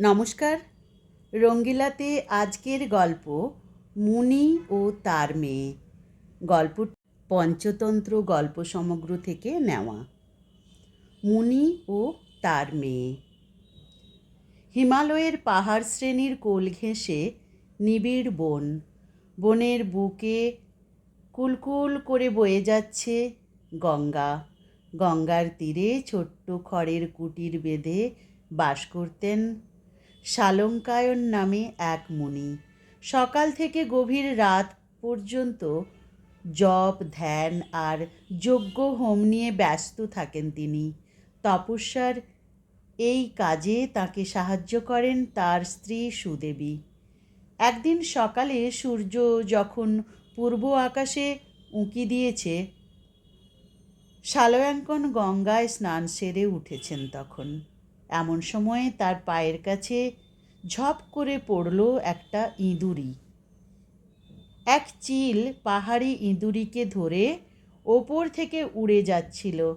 নমস্কার। রঙ্গিলাতে আজকের গল্প মুনি ও তার মেয়ে। গল্প পঞ্চতন্ত্র গল্প সমগ্র থেকে নেওয়া। মুনি ও তার মেয়ে। হিমালয়ের পাহাড় শ্রেণির কোল ঘেঁষে নিবিড় বন। বনের বুকে কুলকুল করে বয়ে যাচ্ছে গঙ্গা। গঙ্গার তীরে ছোট্ট খড়ের কুটির বেঁধে বাস করতেন শালঙ্কায়ন নামে এক মুনি। সকাল থেকে গভীর রাত পর্যন্ত জপ, ধ্যান আর যজ্ঞ হোম নিয়ে ব্যস্ত থাকেন তিনি। তপস্যার এই কাজে তাকে সাহায্য করেন তার স্ত্রী সুদেবী। একদিন সকালে সূর্য যখন পূর্ব আকাশে উঁকি দিয়েছে শালয়াঙ্কন গঙ্গায় স্নান সেরে উঠেছেন তখন। এমন সময়ে তার পায়ের কাছে ঝপ করে পড়ল একটা ইঁদুরি। এক চিল পাহাড়ি ইঁদুরিকে ধরে ওপর থেকে উড়ে যাচ্ছিল।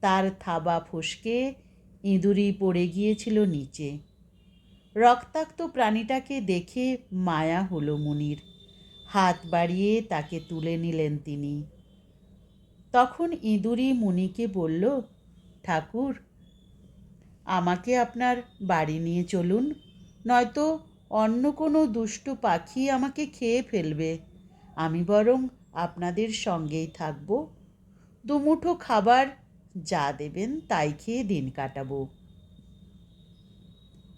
তার থাবা ফসকে ইঁদুরি পড়ে গিয়েছিল নিচে। রক্তাক্ত প্রাণীটাকে দেখে মায়া হলো মুনির। হাত বাড়িয়ে তাকে তুলে নিলেন তিনি। তখন ইঁদুরি মুনিকে বলল, ঠাকুর আমাকে আপনার বাড়ি নিয়ে চলুন, নয়তো অন্য কোনো দুষ্টু পাখি আমাকে খেয়ে ফেলবে। আমি বরং আপনাদের সঙ্গেই থাকব। দুমুঠো খাবার যা দেবেন তাই খেয়ে দিন কাটাবো।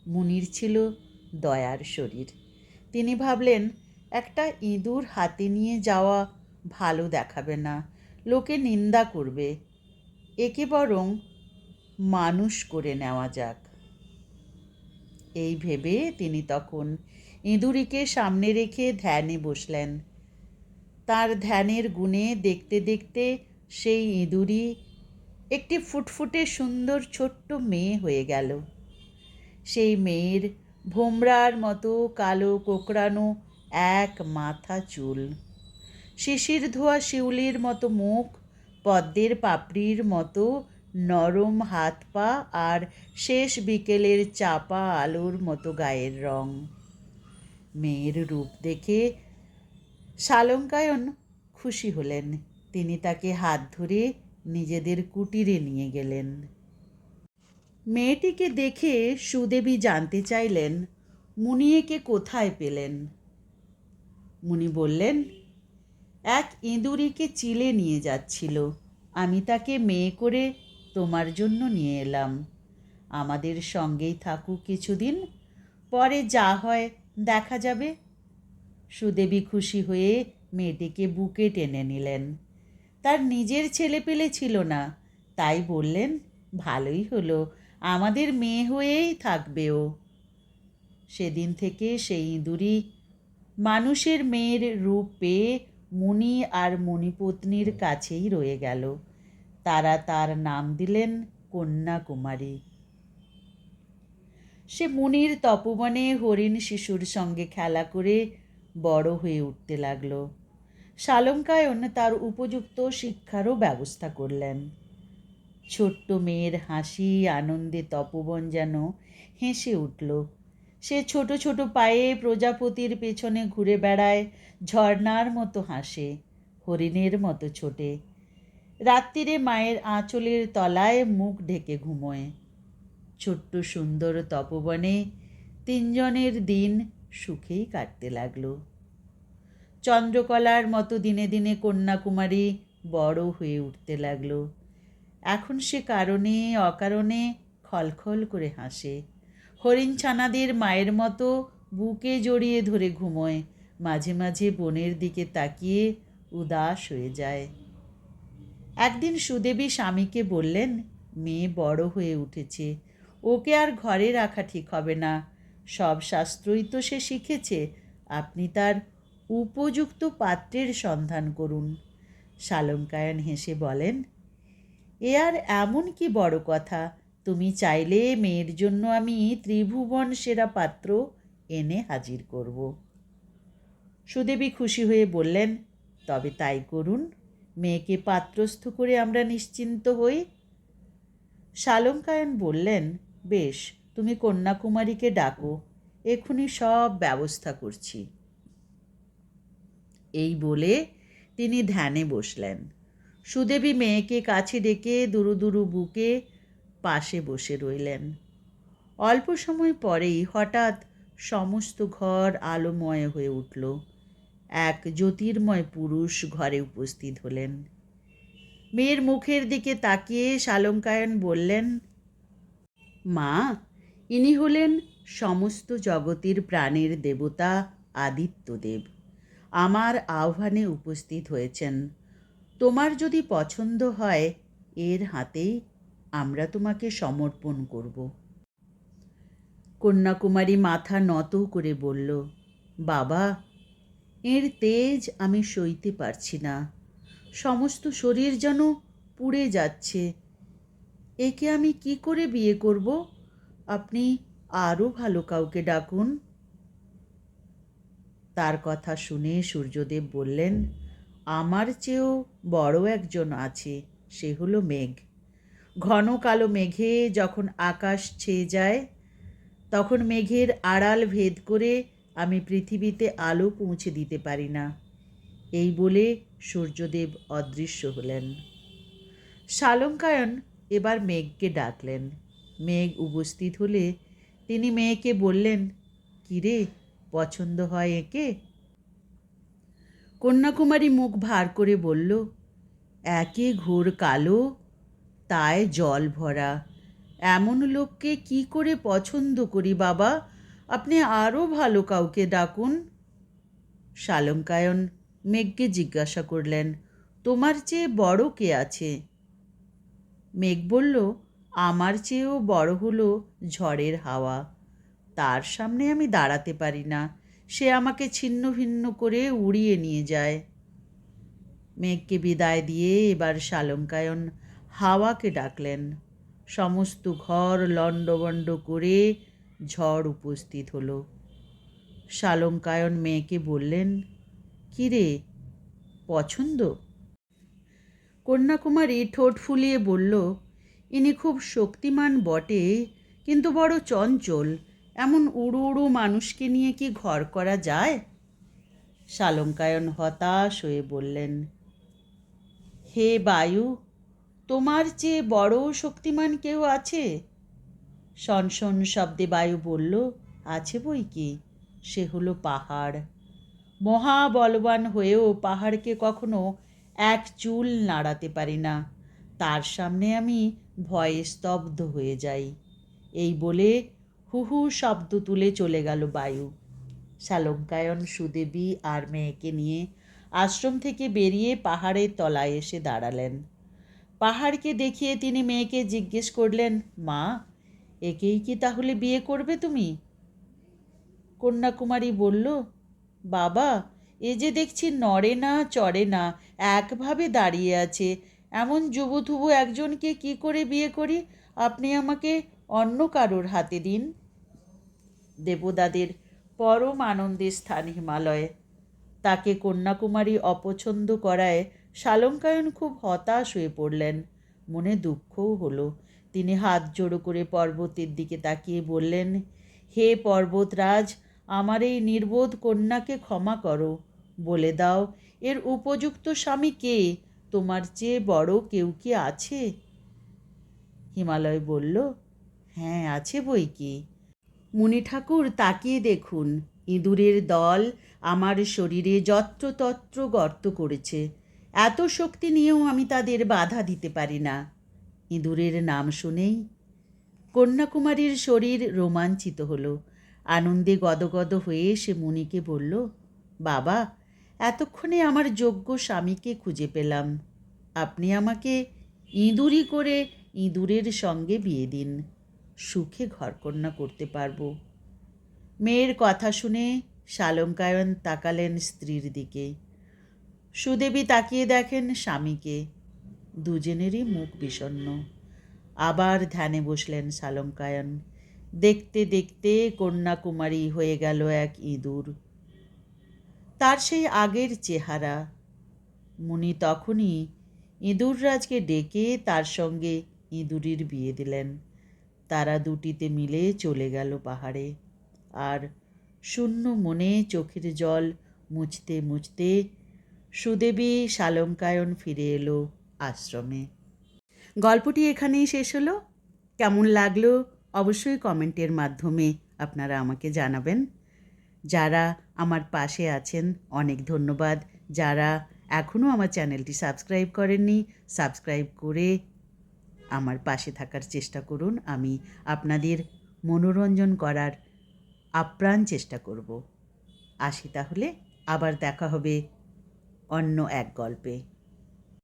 মুনির ছিল দয়ার শরীর। তিনি ভাবলেন, একটা ইঁদুর হাতে নিয়ে যাওয়া ভালো দেখাবে না, লোকে নিন্দা করবে। একে বরং মানুষ করে নেওয়া যাক। এই ভেবে তিনি তখন ইঁদুরিকে সামনে রেখে ধ্যানে বসলেন। তার ধ্যানের গুণে দেখতে দেখতে সেই ইঁদুরি একটি ফুটফুটে সুন্দর ছোট্ট মেয়ে হয়ে গেল। সেই মেয়ের ভোমরার মতো কালো কোকড়ানো এক মাথা চুল, শিশির ধোয়া শিউলির মতো মুখ, পদ্মের পাপড়ির মতো নরম হাত পা আর শেষ বিকেলের চাপা আলোর মতো গায়ের রং। মেয়ের রূপ দেখে শালঙ্কায়ন খুশি হলেন। তিনি তাকে হাত ধরে নিজেদের কুটিরে নিয়ে গেলেন। মেয়েটিকে দেখে সুদেবী জানতে চাইলেন, মুনিয়েকে কোথায় পেলেন? মুনি বললেন, এক ইঁদুরিকে চিলে নিয়ে যাচ্ছিল। আমি তাকে মেয়ে করে তোমার জন্য নিয়ে এলাম। আমাদের সঙ্গেই থাকুক কিছুদিন, পরে যা হয় দেখা যাবে। সুদেবী খুশি হয়ে মেয়েটিকে বুকে টেনে নিলেন। তার নিজের ছেলে পেলে ছিল না, তাই বললেন, ভালোই হলো, আমাদের মেয়ে হয়েই থাকবে ও। সেদিন থেকে সেই ইঁদুরি মানুষের মেয়ের রূপ পেয়ে মুনি আর মণিপত্নীর কাছেই রয়ে গেল। তারা তার নাম দিলেন কন্যাকুমারী। সে মুনির তপবনে হরিণ শিশুর সঙ্গে খেলা করে বড় হয়ে উঠতে লাগল। শালঙ্কায়ন তার উপযুক্ত শিক্ষারও ব্যবস্থা করলেন। ছোট্ট মেয়ের হাসি, আনন্দে তপবন যেন হেসে উঠল। সে ছোট ছোট পায়ে প্রজাপতির পেছনে ঘুরে বেড়ায় ঝর্নার মতো হাসে, হরিণের মতো ছোটে। রাত্রিরে মায়ের আঁচলের তলায় মুখ ঢেকে ঘুমোয়। ছোট্ট সুন্দর তপবনে তিনজনের দিন সুখেই কাটতে লাগল। চন্দ্রকলার মতো দিনে দিনে কন্যাকুমারী বড় হয়ে উঠতে লাগল। এখন সে কারণে, অকারণে খলখল করে হাসে। হরিণ ছানাদের মায়ের মতো বুকে জড়িয়ে ধরে ঘুমোয়। মাঝে মাঝে বনের দিকে তাকিয়ে উদাস হয়ে যায়। একদিন সুদেবী স্বামীকে বললেন, মেয়ে বড় হয়ে উঠেছে, ওকে আর ঘরে রাখা ঠিক হবে না। সব শাস্ত্রই তো সে শিখেছে, আপনি তার উপযুক্ত পাত্রের সন্ধান করুন। শালঙ্কায়ন হেসে বলেন, এ আর এমন কি বড় কথা, তুমি চাইলে মেয়ের জন্য আমি ত্রিভুবন সেরা পাত্র এনে হাজির করব। সুদেবী খুশি হয়ে বললেন, তবে তাই করুন। মেয়েকে পাত্রস্থ করে আমরা নিশ্চিন্ত হই। শালঙ্কায়ন বললেন, বেশ, তুমি কন্যাকুমারীকে ডাকো এক্ষুনি সব ব্যবস্থা করছি। এই বলে তিনি ধ্যানে বসলেন। সুদেবী মেয়েকে কাছে ডেকে দুরু দুরু বুকে পাশে বসে রইলেন। অল্প সময় পরেই হঠাৎ সমস্ত ঘর আলোময় হয়ে উঠল। এক জ্যোতির্ময় পুরুষ ঘরে উপস্থিত হলেন। মেয়ের মুখের দিকে তাকিয়ে শালঙ্কায়ন বললেন, মা, ইনি হলেন সমস্ত জগতের প্রাণের দেবতা আদিত্যদেব। আমার আহ্বানে উপস্থিত হয়েছেন। তোমার যদি পছন্দ হয়, এর হাতেই আমরা তোমাকে সমর্পণ করব। কন্যাকুমারী মাথা নত করে বলল, বাবা এর তেজ আমি সইতে পারছি না। সমস্ত শরীর যেন পুড়ে যাচ্ছে। একে আমি কি করে বিয়ে করব? আপনি আরও ভালো কাউকে ডাকুন। তার কথা শুনে সূর্যদেব বললেন, আমার চেয়েও বড় একজন আছে, সে হলো মেঘ। ঘন কালো মেঘে যখন আকাশ ছেয়ে যায়, তখন মেঘের আড়াল ভেদ করে আমি পৃথিবীতে আলো পৌঁছে দিতে পারি না। এই বলে সূর্যদেব অদৃশ্য হলেন। শালঙ্কায়ন এবার মেঘকে ডাকলেন। মেঘ উপস্থিত হলে তিনি মেয়েকে বললেন, কিরে, পছন্দ হয় একে? কন্যাকুমারী মুখ ভার করে বলল, একে ঘোর কালো তায় জল ভরা। এমন লোককে কি করে পছন্দ করি বাবা? আপনি আরও ভালো কাউকে ডাকুন। শালঙ্কায়ন মেঘকে জিজ্ঞাসা করলেন, তোমার চেয়ে বড় কে আছে? মেঘ বলল, আমার চেয়েও বড় হলো ঝড়ের হাওয়া। তার সামনে আমি দাঁড়াতে পারি না। সে আমাকে ছিন্ন ভিন্ন করে উড়িয়ে নিয়ে যায়। মেঘকে বিদায় দিয়ে এবার শালঙ্কায়ন হাওয়াকে ডাকলেন। সমস্ত ঘর লণ্ডবণ্ড করে ঝড় উপস্থিত হলো। শালঙ্কায়ন মেয়েকে বললেন কিরে পছন্দ? কন্যাকুমারী ঠোঁট ফুলিয়ে বলল, ইনি খুব শক্তিমান বটে, কিন্তু বড় চঞ্চল। এমন উড়ু উড়ু মানুষকে নিয়ে কি ঘর করা যায়? শালঙ্কায়ন হতাশ হয়ে বললেন, হে বায়ু, তোমার চেয়ে বড় শক্তিমান কেউ আছে? সনসন শব্দে বায়ু বলল, আছে বই কি? সে হলো পাহাড়। মহাবলবান হয়েও পাহাড়কে কখনো এক চুল নাড়াতে পারি না। তার সামনে আমি ভয়ে স্তব্ধ হয়ে যাই। এই বলে হু হু শব্দ তুলে চলে গেল বায়ু। শালঙ্কায়ন সুদেবী আর মেয়েকে নিয়ে আশ্রম থেকে বেরিয়ে পাহাড়ের তলায় এসে দাঁড়ালেন। পাহাড়কে দেখিয়ে তিনি মেয়েকে জিজ্ঞেস করলেন, মা একেই কি তাহলে বিয়ে করবে তুমি? কন্যাকুমারী বলল, বাবা, এ যে দেখছি নড়ে না, চড়ে না, একভাবে দাঁড়িয়ে আছে। এমন যুবথুবু একজনকে কি করে বিয়ে করি? আপনি আমাকে অন্য কারোর হাতে দিন। দেবদাদের পরম আনন্দের স্থান হিমালয়ে। তাকে কন্যাকুমারী অপছন্দ করায় শালঙ্কায়ন খুব হতাশ হয়ে পড়লেন। মনে দুঃখও হলো। তিনি হাত জোড়ো করে পর্বতের দিকে তাকিয়ে বললেন, হে পর্বতরাজ, আমার এই নির্বোধ কন্যাকে ক্ষমা করো। বলে দাও, এর উপযুক্ত স্বামী কে? তোমার চেয়ে বড় কেউ কি আছে? হিমালয় বলল হ্যাঁ আছে বই কি। মুনি ঠাকুর, তাকিয়ে দেখুন। ইঁদুরের দল আমার শরীরে যত্রতত্র গর্ত করেছে। এত শক্তি নিয়েও আমি তাদের বাধা দিতে পারি না। ইঁদুরের নাম শুনেই কন্যাকুমারীর শরীর রোমাঞ্চিত হলো। আনন্দে গদগদ হয়ে সে মুনিকে বলল, বাবা, এতক্ষণে আমার যোগ্য স্বামীকে খুঁজে পেলাম। আপনি আমাকে ইঁদুরি করে ইঁদুরের সঙ্গে বিয়ে দিন। সুখে ঘরকন্যা করতে পারব মেয়ের কথা শুনে শালঙ্কায়ন তাকালেন স্ত্রীর দিকে। সুদেবী তাকিয়ে দেখেন স্বামীকে। দুজনেরই মুখ বিষণ্ণ আবার ধ্যানে বসলেন শালঙ্কায়ন দেখতে দেখতে কন্যাকুমারী হয়ে গেল এক ইঁদুর। তার সেই আগের চেহারা। মুনি তখনই ইঁদুররাজকে ডেকে তার সঙ্গে ইঁদুরির বিয়ে দিলেন। তারা দুটিতে মিলে চলে গেল পাহাড়ে। আর শূন্য মনে চোখের জল মুছতে মুছতে সুদেবী শালঙ্কায়ন ফিরে এলো। আশ্রমে। গল্পটি এখানেই শেষ হলো। কেমন লাগল অবশ্যই কমেন্টের মাধ্যমে আপনারা আমাকে জানাবেন। যারা আমার পাশে আছেন, অনেক ধন্যবাদ। যারা এখনও আমার চ্যানেলটি সাবস্ক্রাইব করেননি, সাবস্ক্রাইব করে আমার পাশে থাকার চেষ্টা করুন। আমি আপনাদের মনোরঞ্জন করার আপ্রাণ চেষ্টা করব। আসি তাহলে, আবার দেখা হবে অন্য এক গল্পে।